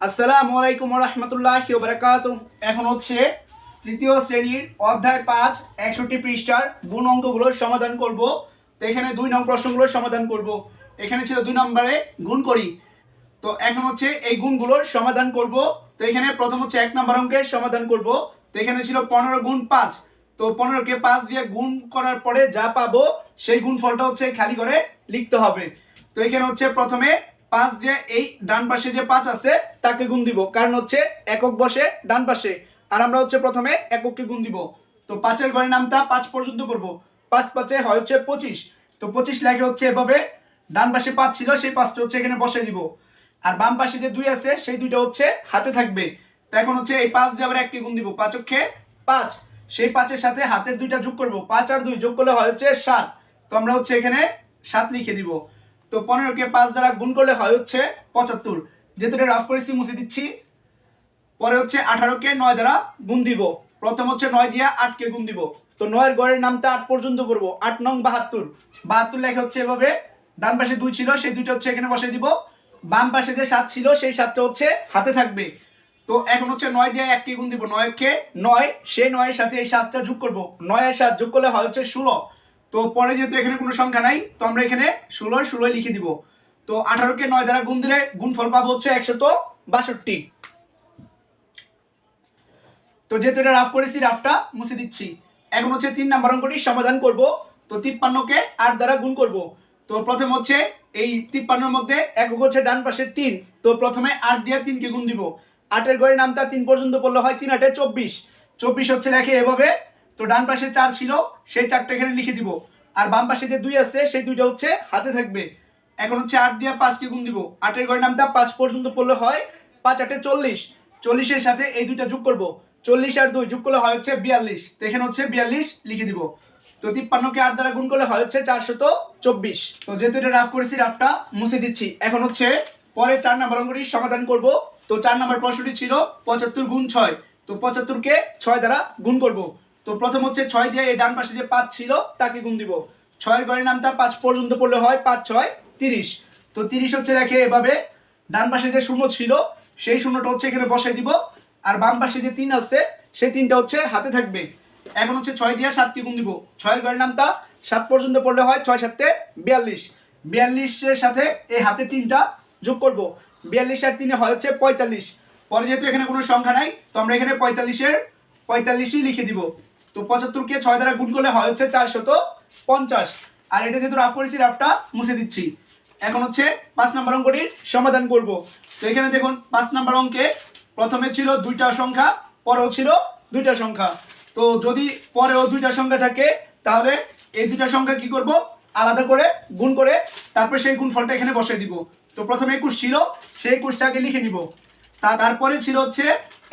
আসসালামু আলাইকুম রহমতুল্লাহ বারাকাত এখন হচ্ছে তৃতীয় শ্রেণির অধ্যায় পাঁচ, একষট্টি পৃষ্ঠার গুণ অঙ্কগুলোর সমাধান করব। তো এখানে দুই নং প্রশ্নগুলোর সমাধান করব। এখানে ছিল দুই নম্বরে গুণ করি। তো এখন হচ্ছে এই গুণগুলোর সমাধান করব। তো এখানে প্রথম হচ্ছে এক নম্বর অঙ্কের সমাধান করব। তো এখানে ছিল পনেরো গুণ পাঁচ। তো পনেরোকে পাঁচ দিয়ে গুণ করার পরে যা পাবো সেই গুণফলটা হচ্ছে খালি করে লিখতে হবে। তো এখানে হচ্ছে প্রথমে পাঁচ দিয়ে এই ডান পাশে যে পাঁচ আছে, তাকে গুণ দিব। কারণ হচ্ছে একক বসে ডান পাশে। আর আমরা হচ্ছে প্রথমে একককে গুণ দিব। তো পাঁচের ঘরের নামটা পাঁচ পর্যন্ত করব। পাঁচ পাঁচে হয় হচ্ছে পঁচিশ। তো পঁচিশ লেখে হচ্ছে এভাবে ডান পাশে পাঁচ ছিল, সেই পাঁচটা হচ্ছে এখানে বসে দিব। আর বাম পাশে যে দুই আছে, সেই দুইটা হচ্ছে হাতে থাকবে। তো এখন হচ্ছে এই পাঁচ দিয়ে আবার একটি গুণ দিব। পাঁচ অক্ষে পাঁচ। সেই পাঁচের সাথে হাতের দুইটা যোগ করব। পাঁচ আর দুই যোগ করলে হয় হচ্ছে সাত। তো আমরা হচ্ছে এখানে সাত লিখে দিব। তো পনেরোকে পাঁচ দ্বারা গুণ করলে হয় হচ্ছে পঁচাত্তর। যেহেতু এটা রাফ করেছি, মুছে দিচ্ছি। পরে হচ্ছে আঠারোকে নয় দ্বারা গুণ দিব। প্রথম হচ্ছে নয় দিয়া আটকে গুণ দিব। তো নয়ের গড়ের নামটা আট পর্যন্ত করব। আট নং বাহাত্তর। বাহাত্তর লেখা হচ্ছে এভাবে, ডান পাশে দুই ছিল, সেই দুইটা হচ্ছে এখানে বসে দিব। বাম পাশে যে সাত ছিল, সেই সাতটা হচ্ছে হাতে থাকবে। তো এখন হচ্ছে নয় দিয়ে এককে গুণ দিব। নয়কে নয় সেই নয়ের সাথে এই সাতটা যোগ করব। নয় আর সাত যোগ করলে হয় হচ্ছে ষোলো। তো পরে যেহেতু এখানে কোনো সংখ্যা নাই, তো আমরা এখানে ষোলো ষোলোই লিখে দিব। তো আঠারোকে নয় দ্বারা গুণ দিলে গুণফল পাবো হচ্ছে একশত বাষট্টি। তো যেহেতু এটা রাফ করেছি রাফটা মুছে দিচ্ছি। এখন হচ্ছে তিন নাম্বার অঙ্কটি সমাধান করব। তো তিপ্পান্নকে আট দ্বারা গুণ করব। তো প্রথম হচ্ছে এই তিপ্পান্নর মধ্যে একক হচ্ছে ডান পাশে তিন। তো প্রথমে আট দিয়ে তিনকে গুণ দিব। আটের গড়ের নামটা তিন পর্যন্ত পড়লে হয় তিন আটে চব্বিশ। চব্বিশ হচ্ছে লেখে এভাবে তো ডান পাশে চার ছিল, সেই চারটা এখানে লিখে দিব। আর বাম পাশে যে দুই আছে, সেই দুইটা হচ্ছে হাতে থাকবে। এখন হচ্ছে আট দিয়ে পাঁচকে গুণ দিব। আটের গড়ের নামটা পাঁচ পর্যন্ত পড়লে হয় পাঁচ আটে চল্লিশ। চল্লিশের সাথে এই দুইটা যোগ করব। চল্লিশ আর দুই যোগ করলে হয় হচ্ছে বিয়াল্লিশ। তো এখানে হচ্ছে বিয়াল্লিশ লিখে দিব। তো তিপ্পান্নকে আট দ্বারা গুণ করলে হয় হচ্ছে চারশত চব্বিশ। তো যেহেতু এটা রাফ করেছি রাফটা মুছে দিচ্ছি। এখন হচ্ছে পরে চার নাম্বার অঙ্কটি সমাধান করব। তো চার নাম্বার প্রশ্নটি ছিল পঁচাত্তর গুণ ছয়। তো পঁচাত্তরকে ছয় দ্বারা গুণ করব। তো প্রথম হচ্ছে ছয় দিয়ে এই ডান পাশে যে পাঁচ ছিল, তাকে গুণ দিব। ছয়ের গড়ের নামটা পাঁচ পর্যন্ত পড়লে হয় পাঁচ, ছয়, তিরিশ। তো তিরিশ হচ্ছে রেখে এভাবে ডান পাশে যে শূন্য ছিল, সেই শূন্যটা হচ্ছে এখানে বসাই দিব। আর বাম পাশে যে তিন আছে, সেই তিনটা হচ্ছে হাতে থাকবে। এখন হচ্ছে ছয় দিয়ে সাতটি গুণ দিব। ছয়ের ঘরের নামটা সাত পর্যন্ত পড়লে হয় ছয় সাতে বিয়াল্লিশ। বিয়াল্লিশের সাথে এই হাতে তিনটা যোগ করব। বিয়াল্লিশ আর তিনে হয় হচ্ছে পঁয়তাল্লিশ। পরে যেহেতু এখানে কোনো সংখ্যা নাই, তো আমরা এখানে পঁয়তাল্লিশের, পঁয়তাল্লিশই লিখে দিব। তো পঁচাত্তরকে ছয় দ্বারা গুণ করলে হয় হচ্ছে চারশত পঞ্চাশ। আর এটা যেহেতু রাফ করেছি রাফটা মুছে দিচ্ছি। এখন হচ্ছে পাঁচ নম্বর অঙ্কটির সমাধান করব। তো এখানে দেখুন, পাঁচ নম্বর অঙ্কে প্রথমে ছিল দুইটা সংখ্যা, পরেও ছিল দুইটা সংখ্যা। তো যদি পরেও দুইটা সংখ্যা থাকে, তাহলে এই দুইটা সংখ্যা কি করব? আলাদা করে গুণ করে তারপর সেই গুণফলটা এখানে বসিয়ে দিব। তো প্রথমে একুশ ছিল, সেই একুশটাকে লিখে নিব। তারপরে ছিল হচ্ছে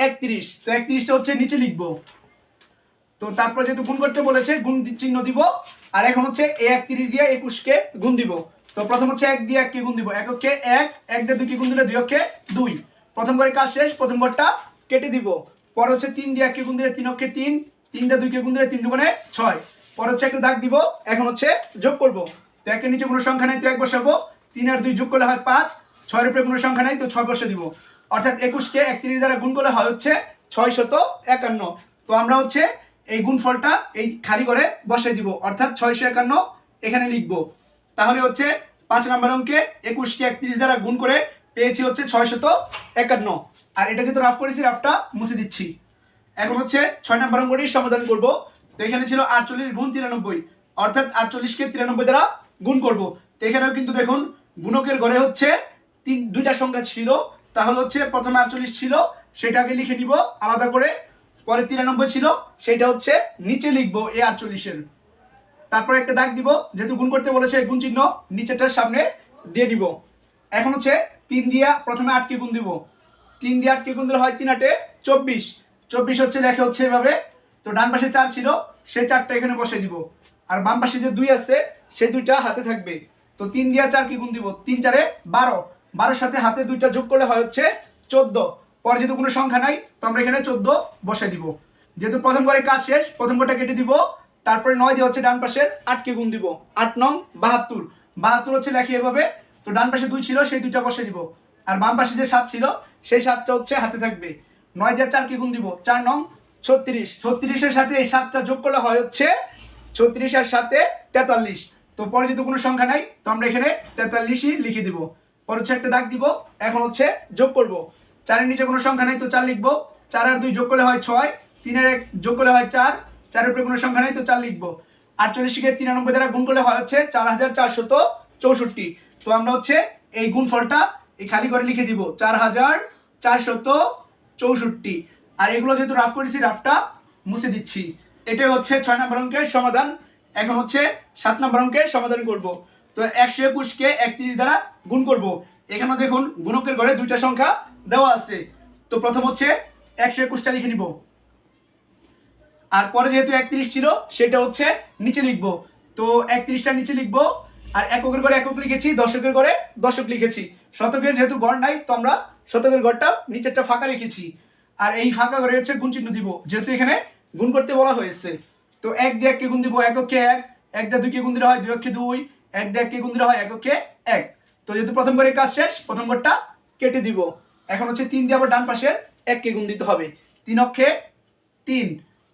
একত্রিশ। তো একত্রিশটা হচ্ছে নিচে লিখব। তো তারপর যেহেতু গুণ করতে বলেছে, গুণ চিহ্ন দিব। আর এখন হচ্ছে এ একত্রিশ দিয়ে একুশকে গুণ দিব। তো প্রথম হচ্ছে এক দিয়ে এক এককে গুণ দিব। এককে এক এক দিয়ে দুইকে গুণ দিলে দুই অক্ষে দুই। প্রথম করে কাজ শেষ, প্রথম ঘরটা কেটে দিব। পরে হচ্ছে তিন দিয়ে এককে গুণ দিলে তিন অক্ষে তিন তিন দিয়ে দুইকে গুণ দিলে তিন দুগুণে ছয়। পরে হচ্ছে একটু দাগ দিব, এখন হচ্ছে যোগ করব। তো একের নিচে কোনো সংখ্যা নেই, তো এক বসাবো। তিন আর দুই যোগ করলে হয় পাঁচ, ছয়ের উপরে কোনো সংখ্যা নেই, তো ছয় বসে দিব। অর্থাৎ একুশকে একত্রিশ দ্বারা গুণ করলে হয় হচ্ছে ছয় শত একান্ন। তো আমরা হচ্ছে এই গুণফলটা এই খালি করে বসাই দিব। অর্থাৎ ছয়শো একান্ন এখানে লিখব। তাহলে হচ্ছে পাঁচ নম্বর অঙ্কে একুশকে একত্রিশ দ্বারা গুণ করে পেয়েছি হচ্ছে ছয়শত একান্ন। আর এটা যেহেতু রাফ করেছি রাফটা মুছে দিচ্ছি। এখন হচ্ছে ছয় নম্বর অঙ্কটির সমাধান করব। তো এখানে ছিল আটচল্লিশ গুণ তিরানব্বই। অর্থাৎ আটচল্লিশকে তিরানব্বই দ্বারা গুণ করব। তো এখানেও কিন্তু দেখুন, গুণকের ঘরে হচ্ছে তিন, দুইটা সংখ্যা ছিল। তাহলে হচ্ছে প্রথমে আটচল্লিশ ছিল, সেটাকে লিখে নিব, আলাদা করে পরে তিরানব্বই ছিল সেটা হচ্ছে নিচে লিখব এই আটচল্লিশের। তারপরে একটা দাগ দিব, যেহেতু গুণ করতে বলেছে গুণ চিহ্ন নিচেটার সামনে দিয়ে দিব। এখন হচ্ছে তিন দিয়া প্রথমে আটকে গুণ দিব। তিন দিয়ে আটকে গুণ দিলে হয় তিন আটে চব্বিশ। চব্বিশ হচ্ছে লেখা হচ্ছে এভাবে। তো ডান পাশে চার ছিল, সেই চারটা এখানে বসে দিব। আর বাম পাশে যে দুই আছে, সেই দুইটা হাতে থাকবে। তো তিন দিয়া চার কি গুণ দিব, তিন চারে বারো। বারোর সাথে হাতে দুইটা যোগ করলে হয় হচ্ছে চোদ্দ। পরে যেহেতু কোনো সংখ্যা নাই, তো আমরা এখানে চোদ্দ বসে দিব। যেহেতু প্রথম করে কাজ শেষ, প্রথম কোটা কেটে দিব, তারপরে নয় দিয়ে হচ্ছে ডান পাশের আটকে গুণ দিব। আট নং বাহাত্তর। বাহাত্তর হচ্ছে লেখি এভাবে, তো ডান পাশে দুই ছিল, সেই দুইটা বসে দিব। আর বাম পাশে যে সাত ছিল, সেই সাতটা হচ্ছে হাতে থাকবে। নয় দিয়ে চার কি গুণ দিব, চার নং ছত্রিশ। ছত্রিশের সাথে এই সাতটা যোগ করলে হয় হচ্ছে ছত্রিশ আর সাথে তেতাল্লিশ। তো পরে যদি কোনো সংখ্যা নাই, তো আমরা এখানে তেতাল্লিশই লিখে দিব। পরে হচ্ছে একটা দাগ দিব, এখন হচ্ছে যোগ করব। চারের নিচে কোনো সংখ্যা নাই, তো চার লিখব। চার আর দুই যোগ করলে হয় ছয়, তিনের এক যোগ করলে হয় চার, চারের উপরে কোনো সংখ্যা নাই, তো চার লিখব। আটচল্লিশকে তিরানব্বই দ্বারা গুণ করলে হয় হচ্ছে চার হাজার চারশত চৌষট্টি। তো আমরা হচ্ছে এই গুণফলটা এই খালি করে লিখে দিব চার হাজার চারশত চৌষট্টি। আর এগুলো যেহেতু রাফ করেছি রাফটা মুছে দিচ্ছি। এটাই হচ্ছে ছয় নম্বর অঙ্কের সমাধান। এখন হচ্ছে সাত নম্বর অঙ্কের সমাধান করব। তো একশো একুশকে একত্রিশ দ্বারা গুণ করব। এখানে দেখুন, গুণকের ঘরে দুইটা সংখ্যা দেওয়া আছে। তো প্রথম হচ্ছে একশো একুশটা লিখে নিব। আর পরে যেহেতু একত্রিশ ছিল, সেটা হচ্ছে নিচে লিখব। তো একত্রিশটা নিচে লিখব, আর এককের ঘরে একক লিখেছি, দশকের ঘরে দশক লিখেছি। শতকের যেহেতু গড় নাই, তো আমরা শতকের ঘরটা নিচেরটা ফাঁকা রেখেছি। আর এই ফাঁকা ঘরে হচ্ছে গুণ চিহ্ন দিব, যেহেতু এখানে গুণ করতে বলা হয়েছে। তো এক দিয়ে এককে গুণ দিব, এককে এক। এক দিয়ে দুইকে গুণ দিলে হয় দুই অক্ষে দুই, এক দিয়ে এককে গুণ দিলে হয় এককে এক। তো যেহেতু প্রথম ঘরের কাজ শেষ, প্রথম ঘরটা কেটে দিব। এখন হচ্ছে তিন দিয়ে আবার ডান পাশের এককে গুণ দিতে হবে। তিন অক্ষে তিন।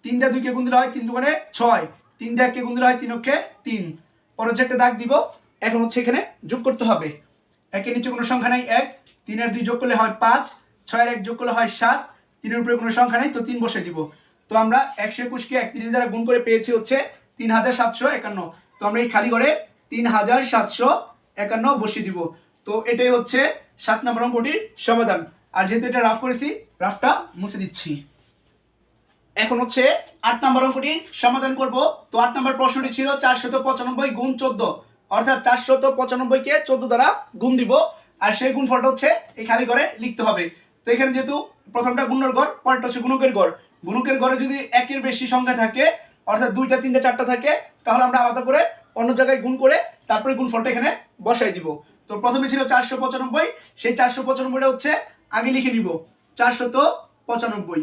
তিন দিয়ে দুইকে গুণ দিলে হয় তিন দুগুণে ছয়। তিন দিয়ে এককে গুণ দিলে হয় তিন অক্ষে তিন। পরে হচ্ছে একটা দাগ দিব। এখন হচ্ছে এখানে যোগ করতে হবে। একের নিচে কোনো সংখ্যা নাই, এক। তিনের দুই যোগ করলে হয় পাঁচ। ছয়ের এক যোগ করলে হয় সাত। তিনের উপরে কোনো সংখ্যা নেই, তো তিন বসে দিব। তো আমরা একশো একুশকে এক একত্রিশ দ্বারা গুণ করে পেয়েছি হচ্ছে তিন হাজার সাতশো একান্ন। তো আমরা এই খালি করে তিন হাজার সাতশো একান্ন বসিয়ে দিব। তো এটাই হচ্ছে সাত নম্বর অঙ্কটির সমাধান। আর যেহেতু এটা রাফ করেছি রাফটা মুছে দিচ্ছি। এখন হচ্ছে আট নম্বর অঙ্কটি সমাধান করব। তো আট নম্বর প্রশ্নটি ছিল চারশত পঁচানব্বই গুণ চোদ্দ। অর্থাৎ চারশত পঁচানব্বইকে চোদ্দ দ্বারা গুণ দিব। আর সেই গুণফলটা হচ্ছে এই খালি করে লিখতে হবে। তো এখানে যেহেতু প্রথমটা গুণের গড়, পরেরটা হচ্ছে গুণকের গড়। গুণকের গড়ে যদি একের বেশি সংখ্যা থাকে, অর্থাৎ দুইটা, তিনটা, চারটা থাকে, তাহলে আমরা আলাদা করে অন্য জায়গায় গুণ করে তারপরে গুণফলটা এখানে বসাই দিব। তো প্রথমে ছিল চারশো পঁচানব্বই, সেই চারশো পঁচানব্বইটা হচ্ছে আগে লিখে নিব চারশত পঁচানব্বই।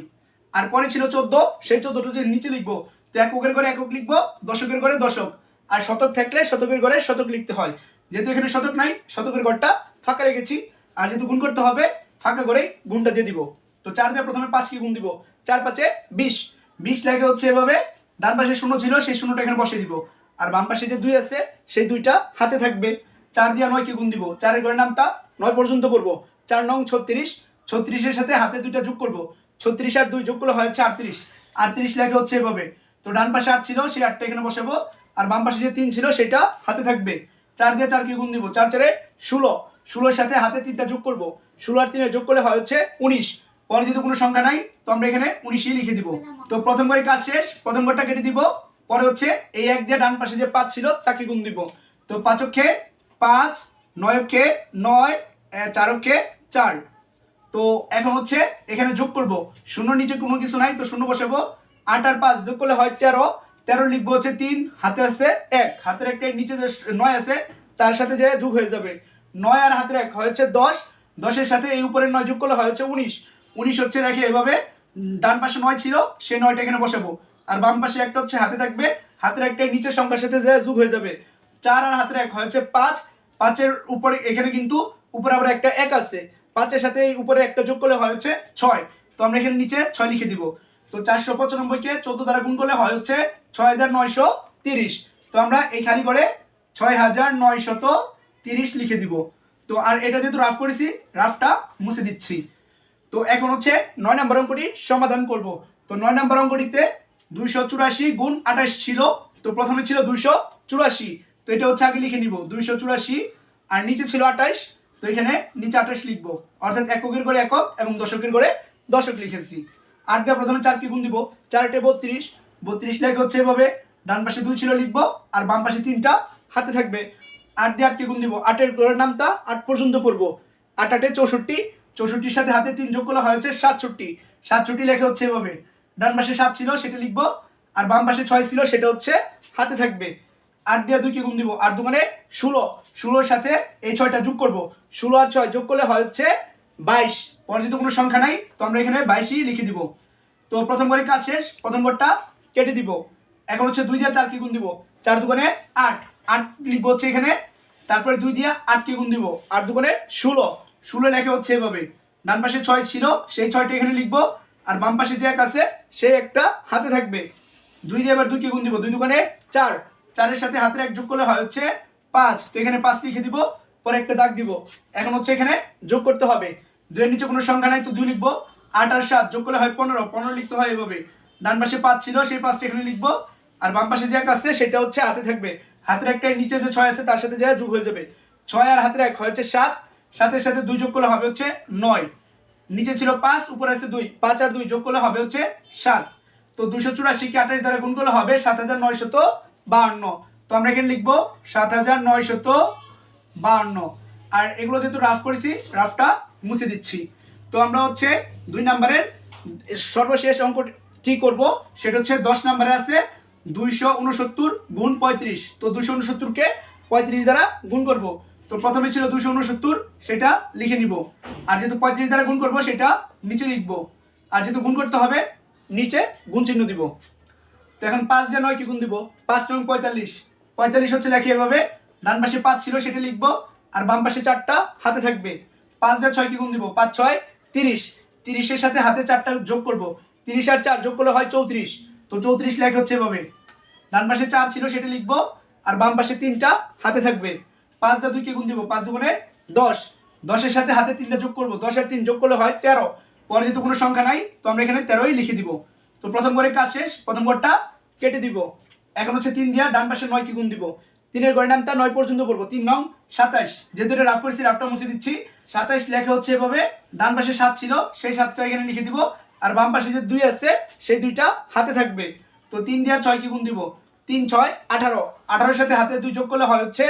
আর পরে ছিল চোদ্দ, সেই চোদ্দটা যে নিচে লিখব। তো এককের ঘরে একক লিখব, দশকের ঘরে দশক। আর শতক থাকলে শতকের ঘরে শতক লিখতে হয়। যেহেতু এখানে শতক নাই, শতকের ঘরটা ফাঁকা রেখেছি। আর যেহেতু গুণ করতে হবে, ফাঁকা করে গুণটা দিয়ে দিব। তো চার দিয়ে প্রথমে পাঁচ কি গুণ দিব, চার পাঁচে বিশ। বিশ লেগে হচ্ছে এভাবে, ডান পাশে শূন্য ছিল, সেই শূন্যটা এখানে বসে দিব। আর বাম পাশে যে দুই আছে, সেই দুইটা হাতে থাকবে। চার দিয়ে নয় কি গুণ দিব। চারের ঘরের নামটা নয় পর্যন্ত পড়ব চার নং ছত্রিশ। ছত্রিশের সাথে হাতে দুইটা যোগ করব। ছত্রিশ আর দুই যোগ করলে হয় হচ্ছে আটত্রিশ। আটত্রিশ লেখে হচ্ছে এভাবে। তো ডান পাশে আট ছিল, সেই আটটা এখানে বসাবো। আর বাম পাশে যে তিন ছিল, সেটা হাতে থাকবে। চার দিয়ে চার কি গুণ দিব। চার চারে ষোলো। ষোলোর সাথে হাতে তিনটা যোগ করব। ষোলো আর তিনে যোগ করলে হয় হচ্ছে উনিশ। পরে যদি কোনো সংখ্যা নাই, তো আমরা এখানে উনিশই লিখে দিব। তো প্রথম করে কাজ শেষ। প্রথম ঘরটা কেটে দিব। পরে হচ্ছে এই এক দিয়ে ডান পাশে যে পাঁচ ছিল, তাকে গুণ দিব। তো পাঁচক্ষে পাঁচ নয়ক্ষে নয় চারক্ষে চার তো এখন হচ্ছে এখানে যোগ করব। শূন্য নিচে কোনো কিছু নাই, তো শূন্য বসাবো। আট আর পাঁচ যোগ করলে হয় তেরো। তেরো লিখব হচ্ছে তিন, হাতে আছে এক। হাতের একটা নিচে যে নয় আছে, তার সাথে যে যোগ হয়ে যাবে। নয় আর হাতের এক হচ্ছে দশ। দশের সাথে এই উপরের নয় যোগ করলে হয় হচ্ছে উনিশ। উনিশ হচ্ছে দেখে এভাবে ডান পাশে নয় ছিল, সেই নয়টা এখানে বসাবো। আর বাম পাশে একটা হচ্ছে হাতে থাকবে। হাতের একটা নিচের সংখ্যার সাথে যোগ হয়ে যাবে। চার আর হাতের এক হচ্ছে পাঁচ। পাঁচের উপরে এখানে কিন্তু উপরে আবার একটা এক আছে। পাঁচের সাথে এই উপরে একটা যোগ করলে হয় হচ্ছে ছয়। তো আমরা এখানে নিচে ছয় লিখে দিব। তো চারশো পঁচানব্বইকে চোদ্দ দ্বারা গুণ করলে হয় হচ্ছে ছয় হাজার নয়শো তিরিশ। তো আমরা এই খালি করে ছয় হাজার নয়শত তিরিশ লিখে দিব। তো আর এটা যেহেতু রাফ করেছি রাফটা মুছে দিচ্ছি। তো এখন হচ্ছে নয় নম্বর অঙ্কটি সমাধান করব। তো নয় নম্বর অঙ্কটিতে দুইশো চুরাশি গুণ আঠাশ ছিল, তো প্রথমে ছিল দুইশো চুরাশি। তো এটা হচ্ছে আগে লিখে নিব, দুইশো চুরাশি, আর নিচে ছিল আঠাশ। তো এখানে নিচে আঠাশ লিখব, অর্থাৎ এককের করে একক এবং দশকের করে দশক লিখেছি। আট দিয়ে প্রথমে চার কি গুণ দিব, চারটে বত্রিশ। বত্রিশ লেখে হচ্ছে এভাবে, ডান পাশে দুই ছিল লিখব, আর বাম পাশে তিনটা হাতে থাকবে। আট দিয়ে আটকে গুণ দিব, আটের ঘরের নামটা আট পর্যন্ত পড়ব। আট আটে চৌষট্টি, চৌষট্টির সাথে হাতে তিন যোগ করলে হয় হচ্ছে সাতষট্টি। সাতষট্টি লেখে হচ্ছে এভাবে ডান পাশে সাত ছিল, সেটা লিখব। আর বাম পাশে ছয় ছিল, সেটা হচ্ছে হাতে থাকবে। আট দিয়ে দুই কি গুণ দিব। আট দুগুণে ষোলো। ষোলোর সাথে এই ছয়টা যোগ করব। ষোলো আর ছয় যোগ করলে হয় হচ্ছে বাইশ। পরে যদি কোনো সংখ্যা নাই, তো আমরা এখানে বাইশই লিখে দিব। তো প্রথম করে কাজ শেষ, প্রথম ঘরটা কেটে দিব। এখন হচ্ছে দুই দিয়ে চার কি গুণ দিব। চার দুগুণে আট। আট লিখব হচ্ছে এখানে। তারপরে দুই দিয়ে আট কি গুণ দিব। আট দুগুণে ষোলো। ষোলো লেখে হচ্ছে এভাবে। ডান পাশে ছয় ছিল, সেই ছয়টা এখানে লিখব। আর বাম পাশে যে এক আছে, সে একটা হাতে থাকবে। দুই দিয়ে এবার দুইকে গুণ দিব। দুই দোকানে চার। চারের সাথে হাতের এক যোগ করলে হয় হচ্ছে পাঁচ। তো এখানে পাঁচ লিখে দিব, পরে একটা দাগ দিব। এখন হচ্ছে এখানে যোগ করতে হবে। দুইয়ের নিচে কোনো সংখ্যা নাই, তো দুই লিখব। আট আর সাত যোগ করলে হয় পনেরো। পনেরো লিখতে হয় এভাবে। ডান পাশে পাঁচ ছিল, সেই পাঁচটা এখানে লিখব। আর বাম পাশে যে এক আছে, সেটা হচ্ছে হাতে থাকবে। হাতের একটা নিচে যে ছয় আছে, তার সাথে যা যোগ হয়ে যাবে। ছয় আর হাতের এক হয় হচ্ছে সাত। সাতের সাথে দুই যোগ করলে হবে হচ্ছে নয়। নিচে ছিল পাঁচ, উপরে আছে দুই। পাঁচ আর দুই যোগ করলে হবে হচ্ছে সাত। তো দুশো চুরাশিকে আঠাশ দ্বারা গুণ করলে হবে সাত হাজার নয়শত বাহান্ন। তো আমরা এখানে লিখব সাত হাজার নয়শত বাহান্ন। আর এগুলো যেহেতু রাফ করেছি রাফটা মুছে দিচ্ছি। তো আমরা হচ্ছে দুই নাম্বারের সর্বশেষ অঙ্কটি করব? সেটা হচ্ছে দশ নাম্বারে আছে দুইশো উনসত্তর গুণ পঁয়ত্রিশ। তো দুশো উনসত্তরকে পঁয়ত্রিশ দ্বারা গুণ করব। তো প্রথমে ছিল দুশো উনসত্তর, সেটা লিখে নিব। আর যেহেতু পঁয়ত্রিশ দ্বারা গুণ করব, সেটা নিচে লিখব। আর যেহেতু গুণ করতে হবে, নিচে গুণ চিহ্ন দিব। তো এখন পাঁচ দিয়ে নয় কি গুণ দিব। পাঁচ নয় পঁয়তাল্লিশ। পঁয়তাল্লিশ হচ্ছে লেখি এভাবে। ডান পাশে পাঁচ ছিল, সেটা লিখব। আর বাম পাশে চারটা হাতে থাকবে। পাঁচ দিয়ে ছয় কি গুণ দিব। পাঁচ, ছয়, তিরিশ। তিরিশের সাথে হাতে চারটা যোগ করব। তিরিশ আর চার যোগ করলে হয় চৌত্রিশ। তো চৌত্রিশ লেখা হচ্ছে এভাবে। ডান পাশে চার ছিল, সেটা লিখব। আর বাম পাশে তিনটা হাতে থাকবে। পাঁচ দিয়ে দুই কি গুণ দিব, পাঁচ দুগুণে দশ। দশের সাথে হাতে তিনটা যোগ করব। দশ আর তিন যোগ করলে হয় তেরো। পরে যেহেতু কোনো সংখ্যা নাই, তো আমরা এখানে তেরোই লিখে দিব। তো প্রথম করে কাজ শেষ, প্রথম ঘরটা কেটে দিব। এখন হচ্ছে তিন দিয়া ডান পাশে নয় কি গুণ দিব। তিনের গড়ের নামটা নয় পর্যন্ত পড়ব। তিন নং সাতাইশ। যেহেতু এটা রাফ করেছি রাফটা মুছে দিচ্ছি। সাতাইশ লেখা হচ্ছে এভাবে, ডান পাশে সাত ছিল, সেই সাতটা এখানে লিখে দিব। আর বাম পাশে যে দুই আছে, সেই দুইটা হাতে থাকবে। তো তিন দিয়া ছয় কি গুণ দিব। তিন, ছয়, আঠারো। আঠারোর সাথে হাতে দুই যোগ করলে হয় হচ্ছে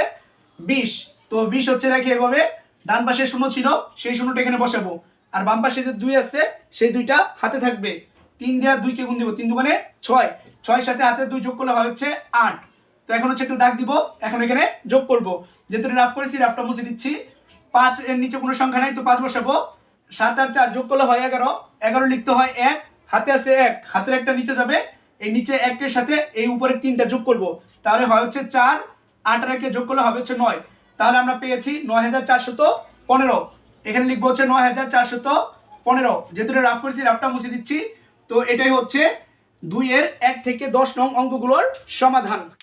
বিশ। তো বিশ হচ্ছে লেখে এভাবে ডান পাশে শূন্য ছিল, সেই শূন্যটা এখানে বসাবো। আর বাম পাশে যে দুই আছে, সেই দুইটা হাতে থাকবে। তিন দেওয়ার দুইকে গুণ দিব, তিন দুগুণে ছয়। ছয়ের সাথে হাতে দুই যোগ করলে হয় হচ্ছে আট। তো এখন হচ্ছে একটু দাগ দিব, এখন এখানে যোগ করব। যেহেতু রাফ করেছি রাফটা মুছে দিচ্ছি। পাঁচ এর নিচে কোনো সংখ্যা নাই, তো পাঁচ বসাবো। সাত আর চার যোগ করলে হয় এগারো। এগারো লিখতে হয় এক, হাতে আছে এক। হাতের একটা নিচে যাবে, এই নিচে একের সাথে এই উপরে তিনটা যোগ করব। তাহলে হয় হচ্ছে চার একে যোগ করলে হবে হচ্ছে নয়। তাহলে আমরা পেয়েছি নয় হাজার চারশত পনেরো। এখানে লিখব হচ্ছে নয় হাজার চারশত পনেরো। যেহেতু রাফ করেছি রাফটা মুছে দিচ্ছি। তো এটাই হচ্ছে দুইয়ের এক থেকে দশ নং অঙ্কগুলোর সমাধান।